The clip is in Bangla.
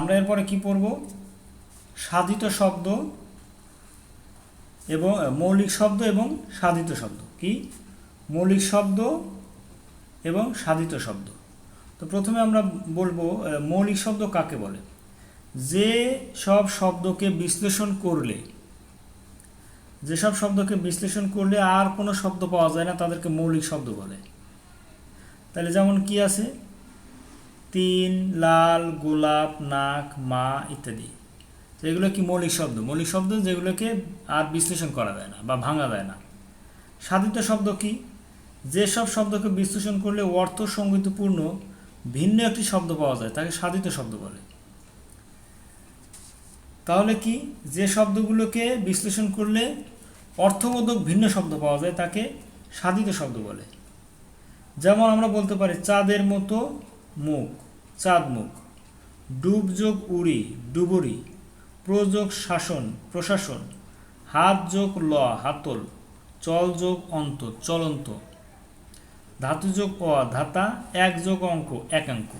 আমরা এরপরে কি পড়ব? সাধিত শব্দ এবং মৌলিক শব্দ এবং সাধিত শব্দ। কি? মৌলিক শব্দ এবং সাধিত শব্দ। তো প্রথমে আমরা বলব মৌলিক শব্দ কাকে বলে? যে সব শব্দকে বিশ্লেষণ করলে যেসব শব্দকে বিশ্লেষণ করলে আর কোনো শব্দ পাওয়া যায় না, তাদেরকে মৌলিক শব্দ বলে। তাহলে যেমন কি আছে? তিন, লাল, গোলাপ, নাক, মা ইত্যাদি। তো এগুলো কি মৌলিক শব্দ? মৌলিক শব্দ যেগুলোকে আর বিশ্লেষণ করা যায় না বা ভাঙা যায় না। সাধিত শব্দ কি? যেসব শব্দকে বিশ্লেষণ করলে অর্থ সঙ্গীতপূর্ণ ভিন্ন একটি শব্দ পাওয়া যায়, তাকে সাধিত শব্দ বলে। তাহলে কি? যে শব্দগুলোকে বিশ্লেষণ করলে অর্থবোধক ভিন্ন শব্দ পাওয়া যায়, তাকে সাধিত শব্দ বলে। যেমন আমরা বলতে পারি, চাঁদের মতো মুখ, চাঁদ মুখ। ডুব যোগ উড়ি, ডুবুরি। প্রযোগ শাসন, প্রশাসন। হাত যোগ ল, হাতল। চল যোগ অন্ত, চলন্ত। ধাতু যোগ অ, ধাতা। এক যোগ অঙ্ক, একাঙ্ক।